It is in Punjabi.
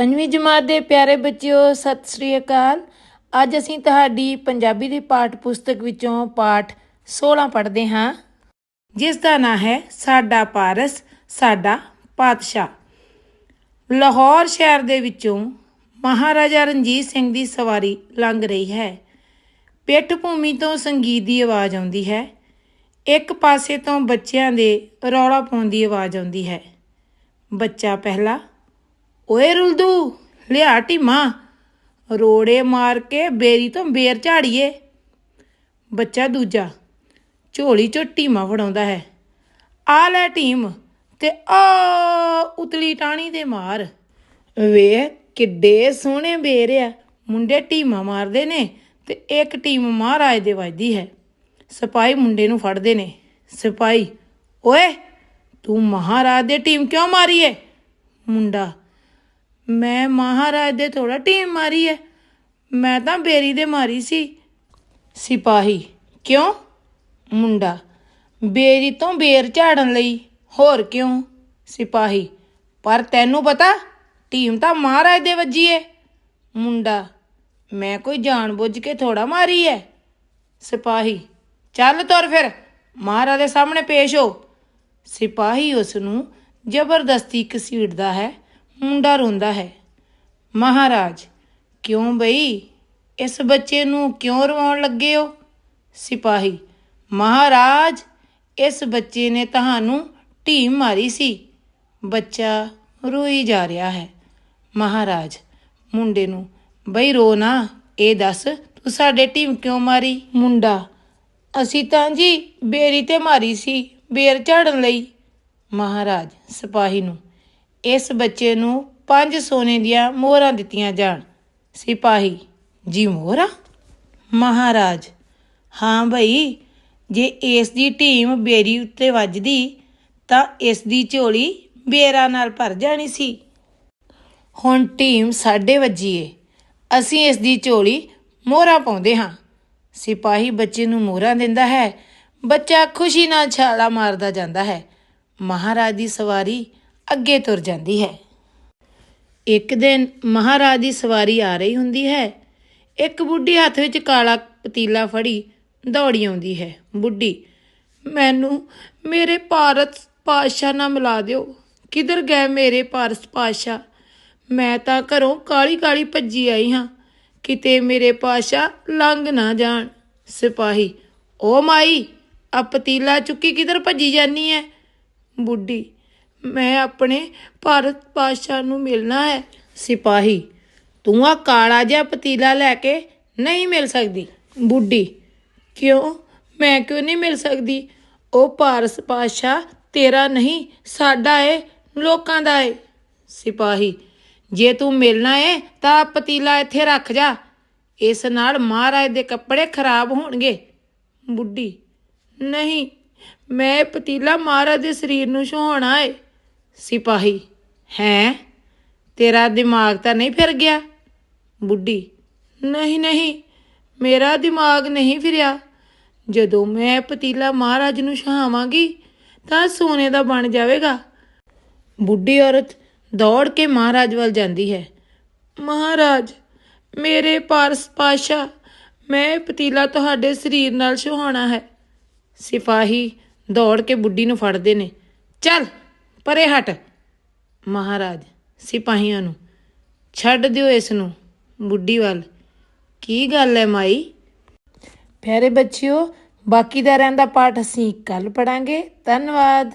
ਪੰਜਵੀਂ ਜਮਾਤ ਦੇ ਪਿਆਰੇ ਬੱਚਿਓ, ਸਤਿ ਸ੍ਰੀ ਅਕਾਲ। ਅੱਜ ਅਸੀਂ ਤੁਹਾਡੀ ਪੰਜਾਬੀ ਦੀ ਪਾਠ ਪੁਸਤਕ ਵਿੱਚੋਂ ਪਾਠ 16 ਪੜ੍ਹਦੇ ਹਾਂ। ਜਿਸ ਦਾ ਨਾਂ ਹੈ, ਸਾਡਾ ਪਾਰਸ, ਸਾਡਾ ਪਾਤਸ਼ਾਹ। ਲਾਹੌਰ ਸ਼ਹਿਰ ਦੇ ਵਿੱਚੋਂ ਮਹਾਰਾਜਾ ਰਣਜੀਤ ਸਿੰਘ ਦੀ ਸਵਾਰੀ ਲੰਘ ਰਹੀ ਹੈ। ਪਿੱਠ ਭੂਮੀ ਤੋਂ ਸੰਗੀਤ ਦੀ ਆਵਾਜ਼ ਆਉਂਦੀ ਹੈ। ਇੱਕ ਪਾਸੇ ਤੋਂ ਬੱਚਿਆਂ ਦੇ ਰੌਲਾ ਪਾਉਣ ਦੀ ਆਵਾਜ਼ ਆਉਂਦੀ ਹੈ। ਬੱਚਾ ਪਹਿਲਾ ਓਏ ਰੁਲਦੂ, ਲਿਆ ਟੀਮਾ ਰੋੜੇ ਮਾਰ ਕੇ ਬੇਰੀ ਤੋਂ ਬੇਰ ਝਾੜੀਏ। ਬੱਚਾ ਦੂਜਾ, ਝੋਲੀ ਚੋਂ ਢੀਮਾ ਫੜਾਉਂਦਾ ਹੈ। ਆ ਲੈ ਟੀਮ ਤੇ ਆ ਉਤਲੀ ਟਾਣੀ ਦੇ ਮਾਰ। ਵੇ ਕਿੱਡੇ ਸੋਹਣੇ ਬੇਰ ਆ। ਮੁੰਡੇ ਢੀਮਾ ਮਾਰਦੇ ਨੇ ਤੇ ਇੱਕ ਟੀਮ ਮਹਾਰਾਜ ਦੇ ਵੱਜਦੀ ਹੈ। ਸਿਪਾਹੀ ਮੁੰਡੇ ਨੂੰ ਫੜਦੇ ਨੇ। ਸਿਪਾਹੀ, ਓਏ ਤੂੰ ਮਹਾਰਾਜ ਦੇ ਟੀਮ ਕਿਉਂ ਮਾਰੀਏ? ਮੁੰਡਾ ਮੈਂ ਮਹਾਰਾਜ ਦੇ ਥੋੜਾ ਟੀਮ ਮਾਰੀ ਏ ਮੈਂ ਤਾਂ ਬੇਰੀ ਦੇ ਮਾਰੀ ਸੀ। ਸਿਪਾਹੀ, ਕਿਉਂ? ਮੁੰਡਾ, ਬੇਰੀ ਤੋਂ ਬੇਰ ਝਾੜਨ ਲਈ, ਹੋਰ ਕਿਉਂ? ਸਿਪਾਹੀ, ਪਰ ਤੈਨੂੰ ਪਤਾ, ਟੀਮ ਤਾਂ ਮਹਾਰਾਜ ਦੇ ਵੱਜੀ ਏ ਮੁੰਡਾ, ਮੈਂ ਕੋਈ ਜਾਣਬੁੱਝ ਕੇ ਥੋੜਾ ਮਾਰੀ ਏ ਸਿਪਾਹੀ, ਚੱਲ ਤੁਰ ਫਿਰ, ਮਹਾਰਾਜ ਦੇ ਸਾਹਮਣੇ ਪੇਸ਼ ਹੋ। ਸਿਪਾਹੀ ਉਸ ਨੂੰ ਜ਼ਬਰਦਸਤੀ ਘਸੀੜਦਾ ਹੈ। ਮੁੰਡਾ ਰੋਂਦਾ ਹੈ। ਮਹਾਰਾਜ, ਕਿਉਂ ਬਈ? ਇਸ ਬੱਚੇ ਨੂੰ ਕਿਉਂ ਰਵਾਉਣ ਲੱਗੇ ਹੋ? ਸਿਪਾਹੀ, ਮਹਾਰਾਜ, ਇਸ ਬੱਚੇ ਨੇ ਤੁਹਾਨੂੰ ਢੀਮ ਮਾਰੀ ਸੀ। ਬੱਚਾ ਰੋਈ ਜਾ ਰਿਹਾ ਹੈ। ਮਹਾਰਾਜ, ਮੁੰਡੇ ਨੂੰ, ਬਈ ਰੋ ਨਾ, ਇਹ ਦੱਸ, ਤੂੰ ਸਾਡੇ ਢੀਮ ਕਿਉਂ ਮਾਰੀ ਮੁੰਡਾ? ਅਸੀਂ ਤਾਂ ਜੀ ਬੇਰੀ ਤੇ ਮਾਰੀ ਸੀ, ਬੇਰ ਝਾੜਨ ਲਈ। ਮਹਾਰਾਜ, ਸਿਪਾਹੀ ਨੂੰ ਇਸ ਬੱਚੇ ਨੂੰ ਪੰਜ ਸੋਨੇ ਦੀਆਂ ਮੋਹਰਾਂ ਦਿੱਤੀਆਂ ਜਾਣ। ਸਿਪਾਹੀ, ਜੀ ਮੋਹਰਾਂ? ਮਹਾਰਾਜ। ਹਾਂ ਭਈ ਜੇ ਇਸ ਦੀ ਢੀਮ ਬੇਰੀ ਉੱਤੇ ਵੱਜਦੀ, ਤਾਂ ਇਸ ਦੀ ਝੋਲੀ ਬੇਰਾਂ ਨਾਲ ਭਰ ਜਾਣੀ ਸੀ। ਹੁਣ ਢੀਮ ਸਾਡੇ ਵੱਜੀਏ। ਅਸੀਂ ਇਸ ਦੀ ਝੋਲੀ ਮੋਹਰਾਂ ਪਾਉਂਦੇ ਹਾਂ। ਸਿਪਾਹੀ ਬੱਚੇ ਨੂੰ ਮੋਹਰਾਂ ਦਿੰਦਾ ਹੈ। ਬੱਚਾ ਖੁਸ਼ੀ ਨਾਲ ਛਾਲਾ ਮਾਰਦਾ ਜਾਂਦਾ ਹੈ। ਮਹਾਰਾਜ ਦੀ ਸਵਾਰੀ ਅੱਗੇ ਤੁਰ ਜਾਂਦੀ ਹੈ। ਇੱਕ ਦਿਨ ਮਹਾਰਾਜ ਦੀ ਸਵਾਰੀ ਆ ਰਹੀ ਹੁੰਦੀ ਹੈ। ਇੱਕ ਬੁੱਢੀ ਹੱਥ ਵਿੱਚ ਕਾਲਾ ਪਤੀਲਾ ਫੜੀ ਦੌੜੀ ਆਉਂਦੀ ਹੈ। ਬੁੱਢੀ, ਮੈਨੂੰ ਮੇਰੇ ਭਾਰਤ ਪਾਸ਼ਾ ਨਾਲ ਮਿਲਾ ਦਿਓ। ਕਿੱਧਰ ਗਏ ਮੇਰੇ ਭਾਰਤ ਪਾਸ਼ਾ ਮੈਂ ਤਾਂ ਘਰੋਂ ਕਾਲੀ ਕਾਲੀ ਭੱਜੀ ਆਈ ਹਾਂ। ਕਿਤੇ ਮੇਰੇ ਪਾਸ਼ਾ ਲੰਘ ਨਾ ਜਾਣ। ਸਿਪਾਹੀ, ਓ ਮਾਈ ਆ ਪਤੀਲਾ ਚੁੱਕੀ ਕਿੱਧਰ ਭੱਜੀ ਜਾਨੀ ਐ ਬੁੱਢੀ ਮੈਂ ਆਪਣੇ ਭਾਰਤ ਪਾਸ਼ਾ ਨੂੰ ਮਿਲਣਾ ਹੈ। ਸਿਪਾਹੀ, ਤੂੰ ਆ ਕਾਲਾ ਜਿਹਾ ਪਤੀਲਾ ਲੈ ਕੇ ਨਹੀਂ ਮਿਲ ਸਕਦੀ। ਬੁੱਢੀ, ਕਿਉਂ? ਮੈਂ ਕਿਉਂ ਨਹੀਂ ਮਿਲ ਸਕਦੀ? ਉਹ ਭਾਰਤ ਪਾਸ਼ਾ ਤੇਰਾ ਨਹੀਂ, ਸਾਡਾ ਏ, ਲੋਕਾਂ ਦਾ ਏ। ਸਿਪਾਹੀ, ਜੇ ਤੂੰ ਮਿਲਣਾ ਏ, ਤਾਂ ਪਤੀਲਾ ਇੱਥੇ ਰੱਖ ਜਾ। ਇਸ ਨਾਲ ਮਹਾਰਾਜ ਦੇ ਕੱਪੜੇ ਖਰਾਬ ਹੋਣਗੇ। ਬੁੱਢੀ, ਨਹੀਂ, ਮੈਂ ਪਤੀਲਾ ਮਹਾਰਾਜ ਦੇ ਸਰੀਰ ਨੂੰ ਛੁਹਾਉਣਾ ਏ। ਸਿਪਾਹੀ, ਹੈ? ਤੇਰਾ ਦਿਮਾਗ ਤਾਂ ਨਹੀਂ ਫਿਰ ਗਿਆ? ਬੁੱਢੀ, ਨਹੀਂ ਨਹੀਂ, ਮੇਰਾ ਦਿਮਾਗ ਨਹੀਂ ਫਿਰਿਆ। ਜਦੋਂ ਮੈਂ ਪਤੀਲਾ ਮਹਾਰਾਜ ਨੂੰ ਛਹਾਵਾਂਗੀ ਤਾਂ ਸੋਨੇ ਦਾ ਬਣ ਜਾਵੇਗਾ। ਬੁੱਢੀ ਔਰਤ ਦੌੜ ਕੇ ਮਹਾਰਾਜ ਵੱਲ ਜਾਂਦੀ ਹੈ। ਮਹਾਰਾਜ, ਮੇਰੇ ਪਾਰਸ ਪਾਸ਼ਾ ਮੈਂ ਪਤੀਲਾ ਤੁਹਾਡੇ ਸਰੀਰ ਨਾਲ ਛੁਹਾਉਣਾ ਹੈ। ਸਿਪਾਹੀ ਦੌੜ ਕੇ ਬੁੱਢੀ ਨੂੰ ਫੜਦੇ ਨੇ। ਚੱਲ! ਪਰੇ ਹਟ। ਮਹਾਰਾਜ, ਸਿਪਾਹੀਆਂ ਨੂੰ ਛੱਡ ਦਿਓ ਇਸ ਨੂੰ, ਬੁੱਢੀ ਵੱਲ। ਕੀ ਗੱਲ ਹੈ ਮਾਈ? ਪਿਆਰੇ ਬੱਚਿਓ, ਬਾਕੀ ਦਾ ਰਹਿੰਦਾ ਪਾਠ ਅਸੀਂ ਕੱਲ ਪੜਾਂਗੇ ਧੰਨਵਾਦ।